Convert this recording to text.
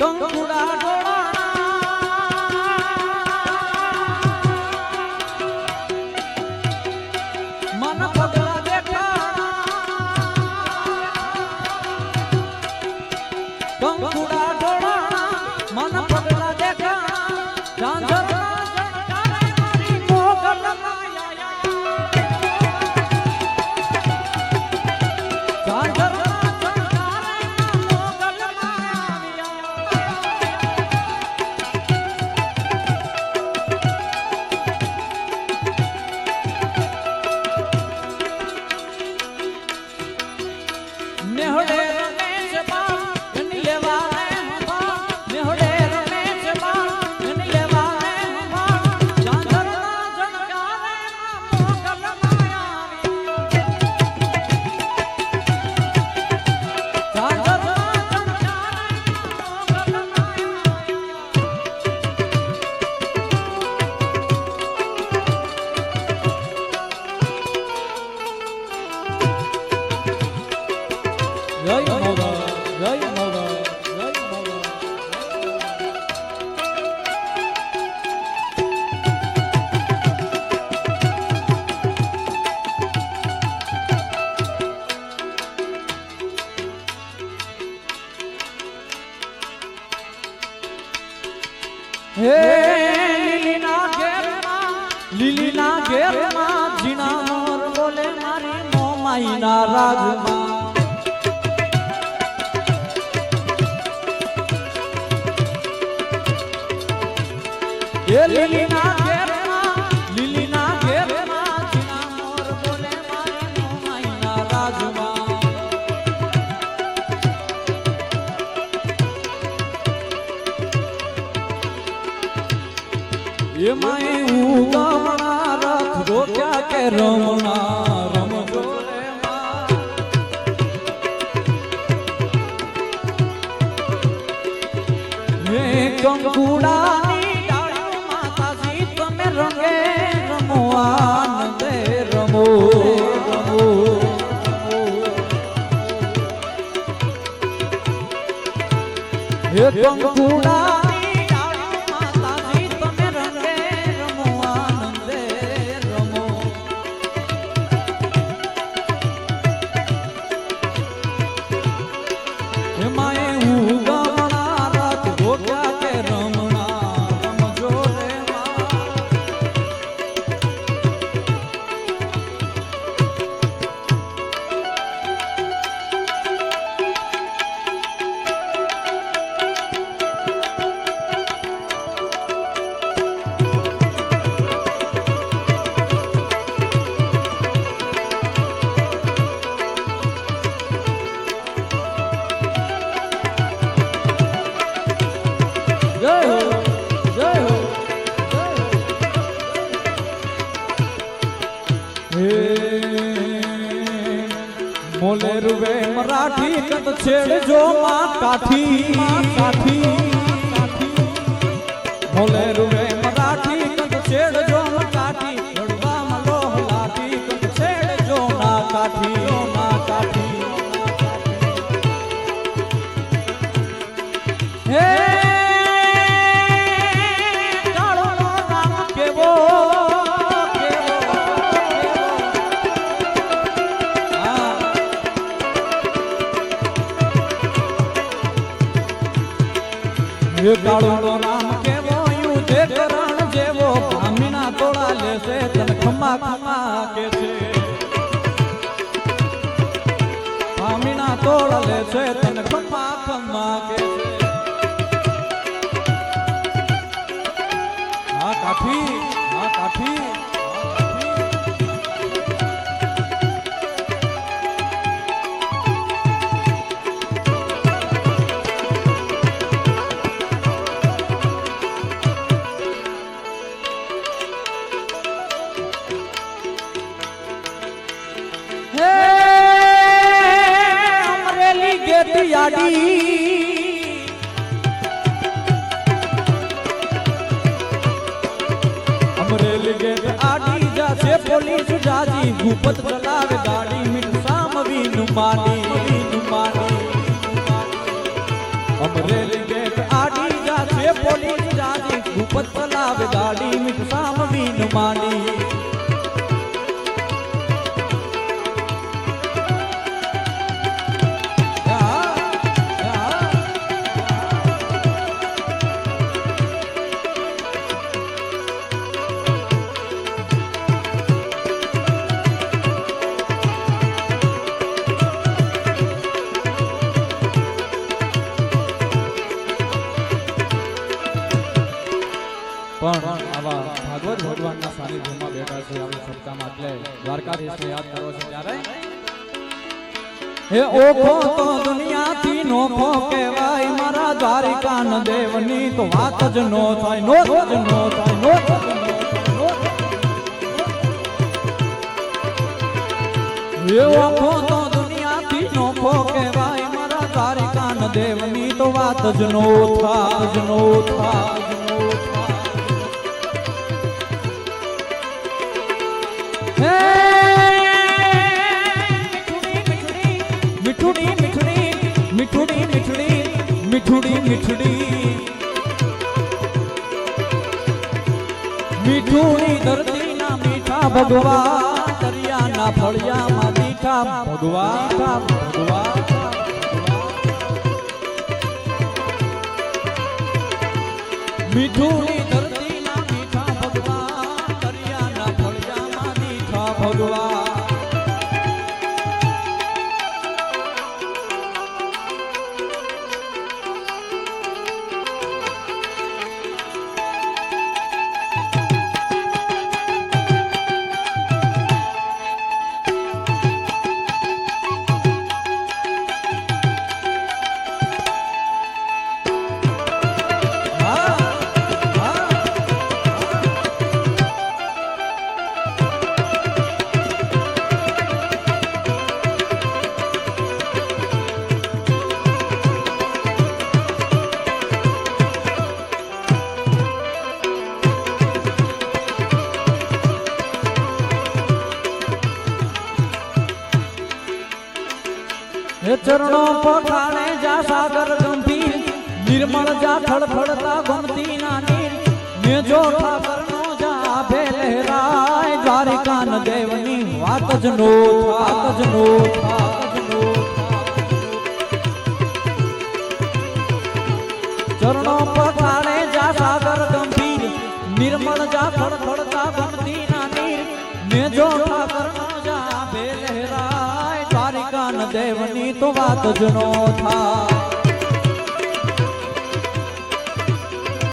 કંકુડા હે લીલીના ઘેરમાં લીલીના ઘેરમાં ઝીણા મોર બોલે મારી મોમાઈના રાજમાં. લીલીના એમાં ઉગમણા રથ ગોત્યા કે રમણા, રમજો. હે ડાળીઓ માતાજી, તમે રંગે રમો, આનંદે રમો રમો હે કંકુડાની છેડજો માં કાઠી માં કાઠી મોલે રૂવે મરાઠી કંદ છેડજો માં કાઠી રડવામાં લોહ લાઠી કંદ છેડજો ના કાઠી ના કાઠી હે એ કાળોનો નામ કેવો તે કરણ જેવો ભામીના તોડા લેશે છે ભામીના તોડા લેશે તને ખમા ખમા કે છે હા કાઠી હા, કાઠી. અમરેલી ગેટ આડી જાશે પોલીસ જાજી ગુપત ચલાવે ગાડી, મીઠ સામવી નુમાની માની અમરેલી ગેટ પોલીસ પણ આવા ભાગવત ભગવાનના સાનિધ્યમાં બેઠા છે. આવી સપ્તાહમાં એટલે દ્વારકાધીશને યાદ કરો છો ત્યારે? હે ઓખો તો દુનિયાથી નોખો કહેવાય મારા દ્વારિકા ન દેવની તો વાત જ નો થાય નો જ નો થાય નો જ નો થાય, નો જ. હે ઓખો તો દુનિયાથી નોખો કહેવાય મારા દ્વારિકા ન દેવની તો વાત જ નો થાય જ નો થાય. मिठुड़ी मिठुड़ी मिठुड़ी मिठुड़ी मिठुड़ी मिठुड़ी मिठुड़ी धरती ना मीठा भगवा दरिया ना फड़िया मा मीठा भगवान भगवान मिठुड़ी धरती 好住了 ચરણો પખાણે જા સાગર ગંભીર, નિર્મળ જા થળથળતા ગમતી નાની ને જો ઠાકરનો જા ભે લહેરાય દ્વારિકા ન દેવની વાત જ નો, વાત જ નો ચરણો પખાણે જા ભે